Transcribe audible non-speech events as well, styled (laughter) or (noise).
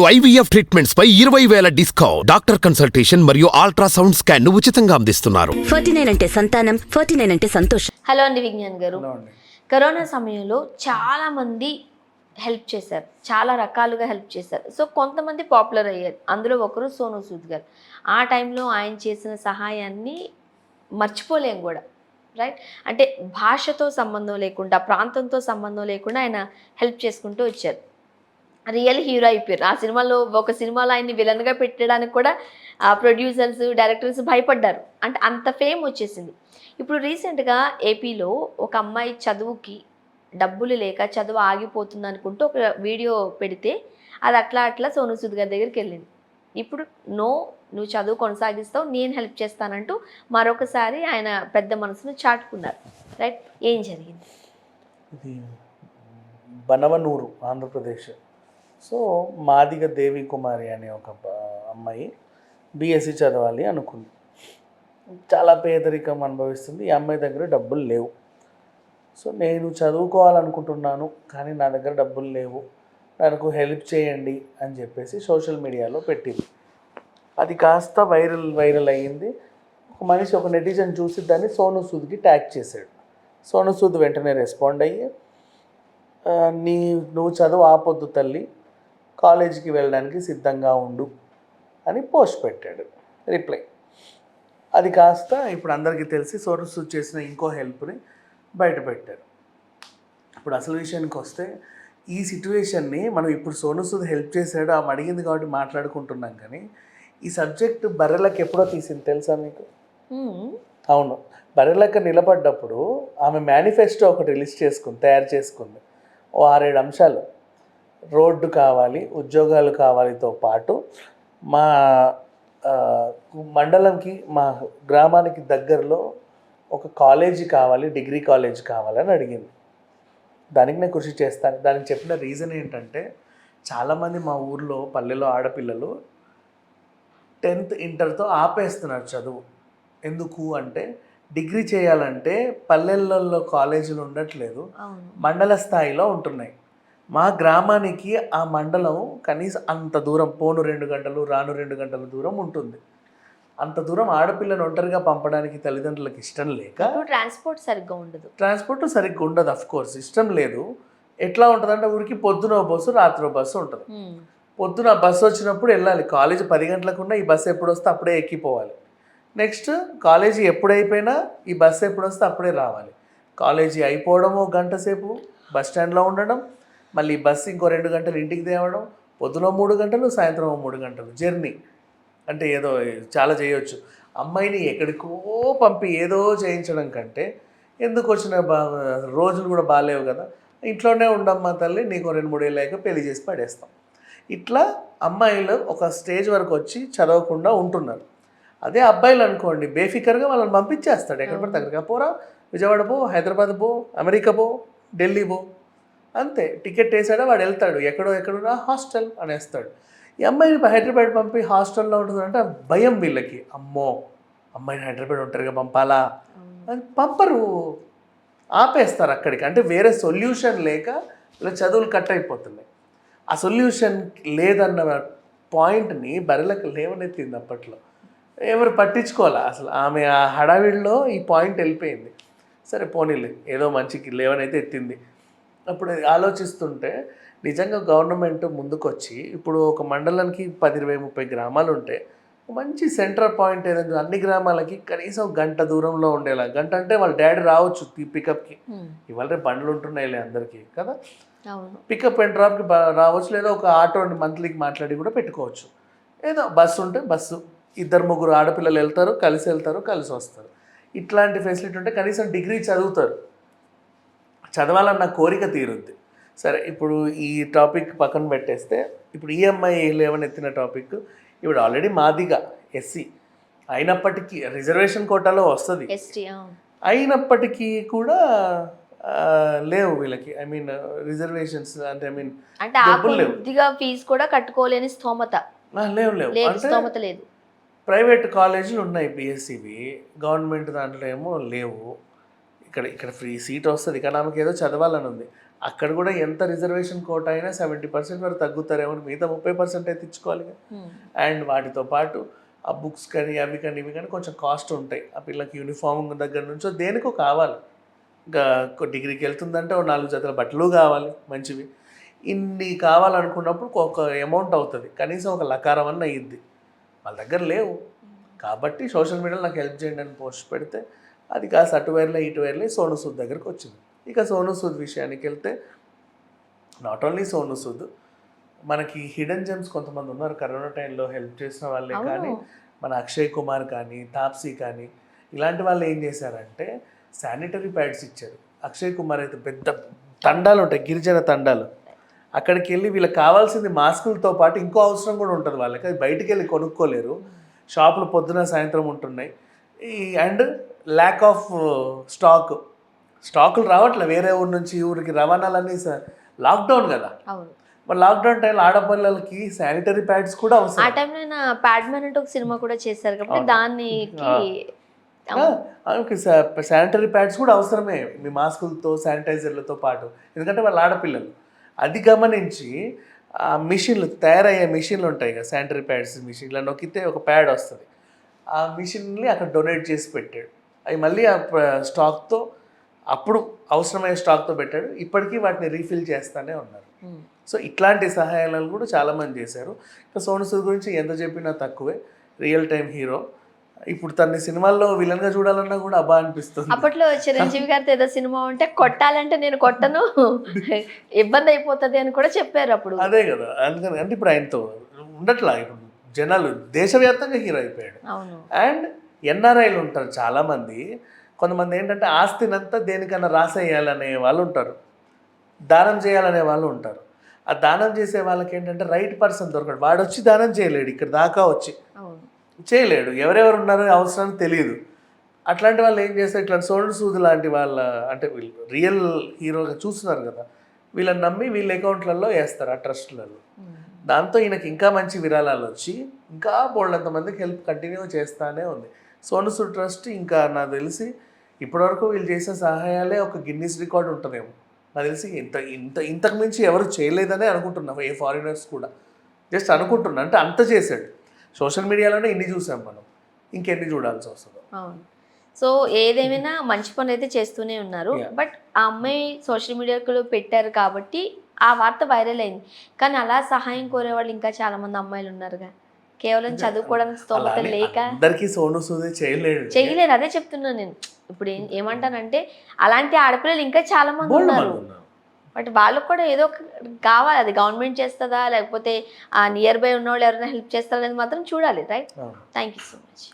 IVF treatments పై ఇరవై వేల డిస్కౌంట్. డాక్టర్ కన్సల్టేషన్ మరియు అల్ట్రాసౌండ్ స్కాన్ను ఉచితంగా అందిస్తున్నారు. ఫార్టీ నైన్ అంటే సంతానం ఫార్టీ నైన్ అంటే సంతోషం. హలో అండి విజ్ఞాన్ గారు. కరోనా సమయంలో చాలా మంది హెల్ప్ చేశారు. చాలా రకాలుగా హెల్ప్ చేశారు. సో కొంతమంది పాపులర్ అయ్యారు. అందులో ఒకరు సోను సూద్ గారు. ఆ టైంలో ఆయన చేసిన సహాయాన్ని మర్చిపోలేం కూడా. రైట్? అంటే భాషతో సంబంధం లేకుండా ప్రాంతంతో సంబంధం లేకుండా ఆయన హెల్ప్ చేసుకుంటూ వచ్చారు. రియల్ హీరో అయిపోయారు. ఆ సినిమాలో ఒక సినిమాలో ఆయన్ని విలన్గా పెట్టడానికి కూడా ఆ ప్రొడ్యూసర్స్ డైరెక్టర్స్ భయపడ్డారు. అంటే అంత ఫేమ్ వచ్చేసింది. ఇప్పుడు రీసెంట్గా ఏపీలో ఒక అమ్మాయి చదువుకి డబ్బులు లేక చదువు ఆగిపోతుంది అనుకుంటూ ఒక వీడియో పెడితే అది అట్లా అట్లా సోను సూద్ గారి దగ్గరికి వెళ్ళింది. ఇప్పుడు నో నువ్వు చదువు కొనసాగిస్తావు నేను హెల్ప్ చేస్తానంటూ మరొకసారి ఆయన పెద్ద మనసును చాటుకున్నారు. రైట్? ఏం జరిగింది? బనవనూరు ఆంధ్రప్రదేశ్. సో మాదిగ దేవి కుమారి అనే ఒక అమ్మాయి బీఎస్సీ చదవాలి అనుకుంది. చాలా పేదరికం అనుభవిస్తుంది. ఈ అమ్మాయి దగ్గర డబ్బులు లేవు. సో నేను చదువుకోవాలనుకుంటున్నాను కానీ నా దగ్గర డబ్బులు లేవు. నాకు హెల్ప్ చేయండి అని చెప్పేసి సోషల్ మీడియాలో పెట్టింది. అది కాస్త వైరల్ వైరల్ అయ్యింది. ఒక మనిషి ఒక నెటిజన్ చూసి దాన్ని సోను సూద్కి ట్యాగ్ చేశాడు. సోను సూద్ వెంటనే రెస్పాండ్ అయ్యి నీ నువ్వు చదువు ఆపొద్దు తల్లి. కాలేజీకి వెళ్ళడానికి సిద్ధంగా ఉండు అని పోస్ట్ పెట్టాడు రిప్లై. అది కాస్త ఇప్పుడు అందరికీ తెలిసి సోను సూద్ చేసిన ఇంకో హెల్ప్ని బయట పెట్టారు. ఇప్పుడు అసలు విషయానికి వస్తే ఈ సిచ్యువేషన్ని మనం ఇప్పుడు సోను సూద్ హెల్ప్ చేశాడు ఆమె అడిగింది కాబట్టి మాట్లాడుకుంటున్నాం కానీ ఈ సబ్జెక్ట్ బర్రెలకు ఎప్పుడో తీసింది తెలుసా మీకు. అవును. బర్రెలక్క నిలబడ్డప్పుడు ఆమె మేనిఫెస్టో ఒకటి రిలీజ్ చేసుకుంది తయారు చేసుకుంది. ఓ ఆరేడు అంశాలు. రోడ్డు కావాలి ఉద్యోగాలు కావాలితో పాటు మా మండలంకి మా గ్రామానికి దగ్గరలో ఒక కాలేజీ కావాలి డిగ్రీ కాలేజ్ కావాలని అడిగింది. దానికి నేను కృషి చేస్తాను. దానికి చెప్పిన రీజన్ ఏంటంటే చాలామంది మా ఊర్లో పల్లెలో ఆడపిల్లలు టెన్త్ ఇంటర్తో ఆపేస్తున్నారు చదువు. ఎందుకు అంటే డిగ్రీ చేయాలంటే పల్లెలలో కాలేజీలు ఉండట్లేదు. మండల స్థాయిలో ఉంటున్నాయి. మా గ్రామానికి ఆ మండలం కనీసం అంత దూరం పోను రెండు గంటలు రాను రెండు గంటల దూరం ఉంటుంది. అంత దూరం ఆడపిల్లను ఒంటరిగా పంపడానికి తల్లిదండ్రులకు ఇష్టం లేక ట్రాన్స్పోర్ట్ సరిగ్గా ఉండదు. ట్రాన్స్పోర్ట్ సరిగ్గా ఉండదు అఫ్ కోర్స్ ఇష్టం లేదు. ఎట్లా ఉంటుందంటే ఊరికి పొద్దున బస్సు రాత్రి బస్సు ఉంటుంది. పొద్దున బస్సు వచ్చినప్పుడు వెళ్ళాలి. కాలేజ్ పది గంటలకున్నా ఈ బస్సు ఎప్పుడు వస్తే అప్పుడే ఎక్కిపోవాలి. నెక్స్ట్ కాలేజీ ఎప్పుడైపోయినా ఈ బస్సు ఎప్పుడు వస్తే అప్పుడే రావాలి. కాలేజీ అయిపోవడం ఒక గంట సేపు బస్ స్టాండ్లో ఉండడం మళ్ళీ బస్సు ఇంకో రెండు గంటలు ఇంటికి తేవడం పొద్దున మూడు గంటలు సాయంత్రం మూడు గంటలు. జర్నీ. అంటే ఏదో చాలా చేయొచ్చు. అమ్మాయిని ఎక్కడికో పంపి ఏదో చేయించడం కంటే ఎందుకు వచ్చిన బా రోజులు కూడా బాగాలేవు కదా. ఇంట్లోనే ఉండమ్మా తల్లి నీకు రెండు మూడు ఏళ్ళాక పెళ్ళి చేసి పడేస్తాం. ఇట్లా అమ్మాయిలు ఒక స్టేజ్ వరకు వచ్చి చదవకుండా ఉంటున్నారు. అదే అబ్బాయిలు అనుకోండి బేఫికర్గా వాళ్ళని పంపించేస్తాడు. ఎక్కడ పడితే అక్కడికి పోరా. విజయవాడ పో హైదరాబాద్ పో అమెరికా పో ఢిల్లీ పో. అంతే టికెట్ వేసాడా వాడు వెళ్తాడు. ఎక్కడో ఎక్కడున్నా హాస్టల్ అనేస్తాడు. ఈ అమ్మాయిని హైదరాబాద్ పంపి హాస్టల్లో ఉంటుందంటే భయం వీళ్ళకి. అమ్మో అమ్మాయిని హైదరాబాద్ ఒంటరిగా పంపాలా? అని పంపరు. ఆపేస్తారు అక్కడికి. అంటే వేరే సొల్యూషన్ లేక ఇలా చదువులు కట్ అయిపోతున్నాయి. ఆ సొల్యూషన్ లేదన్న పాయింట్ని బర్రెలకు లేవనెత్తింది అప్పట్లో. ఎవరు పట్టించుకోవాలా? అసలు ఆమె ఆ హడావిడిలో ఈ పాయింట్ వెళ్ళిపోయింది. సరే పోనీలే ఏదో మంచికి లేవనైతే ఎత్తింది. అప్పుడు ఆలోచిస్తుంటే నిజంగా గవర్నమెంట్ ముందుకొచ్చి ఇప్పుడు ఒక మండలానికి పది ఇరవై ముప్పై గ్రామాలు ఉంటే మంచి సెంటర్ పాయింట్ ఏదైనా అన్ని గ్రామాలకి కనీసం గంట దూరంలో ఉండేలా. గంట అంటే వాళ్ళ డాడీ రావచ్చు పికప్కి. ఇవాళ రేపు బండ్లు ఉంటున్నాయిలే అందరికీ కదా? పికప్ అండ్ డ్రాప్కి రావచ్చు లేదా ఒక ఆటో మంత్లీకి మాట్లాడి కూడా పెట్టుకోవచ్చు. ఏదో బస్సు ఉంటే బస్సు. ఇద్దరు ముగ్గురు ఆడపిల్లలు వెళ్తారు కలిసి వెళ్తారు కలిసి వస్తారు. ఇట్లాంటి ఫెసిలిటీ ఉంటే కనీసం డిగ్రీ చదువుతారు. చదవాలన్న కోరిక తీరుద్ది. సరే ఇప్పుడు ఈ టాపిక్ పక్కన పెట్టేస్తే ఇప్పుడు ఈఎంఐ లేవనెత్తిన టాపిక్ ఇప్పుడు ఆల్రెడీ మాదిగా ఎస్సీ అయినప్పటికీ రిజర్వేషన్ కోటాలో వస్తుంది. అయినప్పటికీ కూడా లేవు వీళ్ళకి. ఐ మీన్ రిజర్వేషన్స్ అంటే ఐ మీన్ అంటే. కొద్దిగా ఫీజు కూడా కట్టుకోలేని స్తోమత. లేవు లేవు. స్తోమత లేదు. ప్రైవేట్ కాలేజీలు ఉన్నాయి పిఎస్సివి గవర్నమెంట్ దాంట్లో ఏమో లేవు. ఇక్కడ ఇక్కడ ఫ్రీ సీట్ వస్తుంది. ఇక్కడ ఆమెకి ఏదో చదవాలని ఉంది అక్కడ కూడా ఎంత రిజర్వేషన్ కోట అయినా సెవెంటీ పర్సెంట్ వరకు తగ్గుతారేమో మిగతా ముప్పై పర్సెంట్ అయితే ఇచ్చుకోవాలి. అండ్ వాటితో పాటు ఆ బుక్స్ కానీ అవి కానీ ఇవి కానీ కొంచెం కాస్ట్ ఉంటాయి. ఆ పిల్లకి యూనిఫామ్ దగ్గర నుంచో దేనికో కావాలి. ఇంకా డిగ్రీకి వెళ్తుందంటే ఓ నాలుగు జతల బట్టలు కావాలి మంచివి. ఇన్ని కావాలనుకున్నప్పుడు ఒక అమౌంట్ అవుతుంది. కనీసం ఒక లకారం అన్న అయ్యిద్ది. వాళ్ళ దగ్గర లేవు. కాబట్టి సోషల్ మీడియాలో నాకు హెల్ప్ చేయండి అని పోస్ట్ పెడితే అది కాస్త అటు వైర్లే ఇటు వైర్లే సోను సూద్ దగ్గరకు వచ్చింది. ఇక సోను సూద్ విషయానికి వెళ్తే నాట్ ఓన్లీ సోను సూద్ మనకి హిడెన్ జెమ్స్ కొంతమంది ఉన్నారు. కరోనా టైంలో హెల్ప్ చేసిన వాళ్ళే. కానీ మన అక్షయ్ కుమార్ కానీ తాప్సీ కానీ ఇలాంటి వాళ్ళు ఏం చేశారంటే శానిటరీ ప్యాడ్స్ ఇచ్చారు. అక్షయ్ కుమార్ అయితే పెద్ద తండాలు ఉంటాయి గిరిజన తండాలు. అక్కడికి వెళ్ళి వీళ్ళకి కావాల్సింది మాస్కులతో పాటు ఇంకో అవసరం కూడా ఉంటుంది వాళ్ళకి. అది బయటికి వెళ్ళి కొనుక్కోలేరు. షాపులు పొద్దున సాయంత్రం ఉంటున్నాయి. ఈ అండ్ ల్యాక్ ఆఫ్ స్టాక్ స్టాకులు రావట్లే వేరే ఊరు నుంచి ఊరికి రవాణాలన్నీ లాక్డౌన్ కదా. మరి లాక్డౌన్ టైంలో ఆడపిల్లలకి శానిటరీ ప్యాడ్స్ కూడా ఆ అవసరం టైంలో ఆయన ప్యాడ్మెన్ అంటే ఒక సినిమా కూడా చేశారు కాబట్టి. దానికి శానిటరీ ప్యాడ్స్ కూడా అవసరమే మీ మాస్కులతో శానిటైజర్లతో పాటు. ఎందుకంటే వాళ్ళ ఆడపిల్లలు. అది గమనించి ఆ మిషన్లు తయారయ్యే మిషన్లు ఉంటాయి కదా శానిటరీ ప్యాడ్స్ మిషన్ ఇలా నొక్కితే ఒక ప్యాడ్ వస్తుంది. ఆ మిషన్ని అక్కడ డొనేట్ చేసి పెట్టాడు. అవి మళ్ళీ ఆ స్టాక్తో అప్పుడు అవసరమైన స్టాక్తో పెట్టాడు. ఇప్పటికీ వాటిని రీఫిల్ చేస్తూనే ఉన్నారు. సో ఇట్లాంటి సహాయాలు కూడా చాలామంది చేశారు. ఇంకా సోను సూద్ గురించి ఎంత చెప్పినా తక్కువే. Real time hero. ఇప్పుడు తన్ని సినిమాల్లో విలన్గా చూడాలన్నా కూడా అబ్బా అనిపిస్తుంది. అప్పట్లో చిరంజీవి గారితో ఏదో సినిమా ఉంటే కొట్టాలంటే నేను కొట్టను. (laughs) ఇబ్బంది అయిపోతుంది అని కూడా చెప్పారు అప్పుడు. అదే కదా. అందుకని అంటే ఇప్పుడు ఆయనతో ఉండట్లా. ఇప్పుడు జనాలు దేశవ్యాప్తంగా హీరో అయిపోయాడు. అండ్ ఎన్ఆర్ఐలు ఉంటారు చాలామంది. కొంతమంది ఏంటంటే ఆస్తినంతా దేనికన్నా రాసేయాలనే వాళ్ళు ఉంటారు. దానం చేయాలనే వాళ్ళు ఉంటారు. ఆ దానం చేసే వాళ్ళకి ఏంటంటే రైట్ పర్సన్ దొరకడు. వాడు వచ్చి దానం చేయలేడు. ఇక్కడ దాకా వచ్చి చేయలేడు. ఎవరెవరు ఉన్నారో అవసరం తెలియదు అట్లాంటి వాళ్ళు ఏం చేస్తారు? ఇట్లా సోను సూద్ లాంటి వాళ్ళ అంటే వీళ్ళు రియల్ హీరోగా చూస్తున్నారు కదా. వీళ్ళని నమ్మి వీళ్ళ అకౌంట్లలో వేస్తారు ఆ ట్రస్ట్లలో. దాంతో ఈయనకి ఇంకా మంచి విరాళాలు వచ్చి ఇంకా బోల్డంత మందికి హెల్ప్ కంటిన్యూ చేస్తానే ఉంది. సోను సూద్ ట్రస్ట్ ఇంకా నాకు తెలిసి ఇప్పటివరకు వీళ్ళు చేసిన సహాయాలే ఒక గిన్నీస్ రికార్డ్ ఉంటుందేమో. నాకు తెలిసి ఇంత ఇంత ఇంతకు మించి ఎవరు చేయలేదనే అనుకుంటున్నాం ఏ ఫారినర్స్ కూడా. జస్ట్ అనుకుంటున్నా అంటే అంత చేశాడు. సోషల్ మీడియాలోనే ఇన్ని చూసాం మనం. ఇంకెన్ని చూడాల్సి వస్తుందో. అవును. సో ఏదేమైనా మంచి పని అయితే చేస్తూనే ఉన్నారు. బట్ ఆ అమ్మాయి సోషల్ మీడియాలో పెట్టారు కాబట్టి ఆ వార్త వైరల్ అయింది. కానీ అలా సహాయం కోరే వాళ్ళు ఇంకా చాలా మంది అమ్మాయిలు ఉన్నారుగా. కేవలం చదువుకోవడానికి స్తోమత లేక అందరికీ సోను సూదే చేయలేడు. చేయలేరు అదే చెప్తున్నాను నేను. ఇప్పుడు ఏమంటానంటే అలాంటి ఆడపిల్లలు ఇంకా చాలా మంది ఉన్నారు. బట్ వాళ్ళకు కూడా ఏదో ఒక కావాలి. అది గవర్నమెంట్ చేస్తుందా? లేకపోతే ఆ నియర్ బై ఉన్న వాళ్ళు ఎవరైనా హెల్ప్ చేస్తారా అనేది మాత్రం చూడాలి right. Thank you so much.